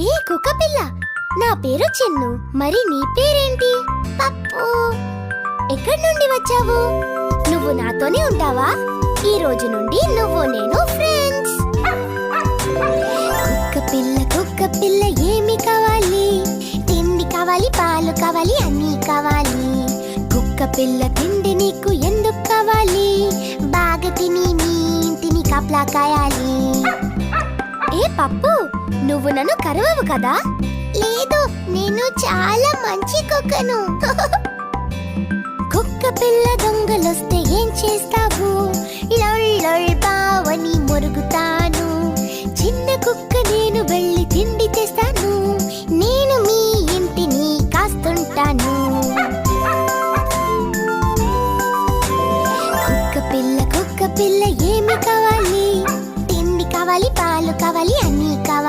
ఏ కుక్క పిల్ల? నా పేరు చిన్ను. మరి నీ పేరేంటి? పప్పు. ఎక్కడి నుండి వచ్చావు? నువ్వు నాతోనే ఉంటావా? ఈ రోజు నుండి నువ్వు నేను ఫ్రెండ్స్. కుక్క పిల్ల కుక్క పిల్ల ఏమి కావాలి? తిండి కావాలి పాలు కావాలి అన్నీ కావాలి. కుక్క పిల్ల తిండి నీకు ఎందుకు కావాలి? బాగా తిని మీ ఇంటిని కాపలా కాయాలి. ఏ పప్పు? నువ్వు నన్ను కరువవు కదా? లేదు నేను చాలా మంచి కుక్కను. కుక్క పిల్ల దొంగలొస్తే ఏం చేస్తావు? బావని మొరుగుతాను. చిన్న కుక్క నేను వెళ్ళి తిండి తెస్తాను. నేను మీ ఇంటిని కాస్తుంటాను. కుక్క పిల్ల కుక్క పిల్ల ఏమి కావాలి? తిండి కావాలి పాలు కావాలి అన్నీ కావాలి.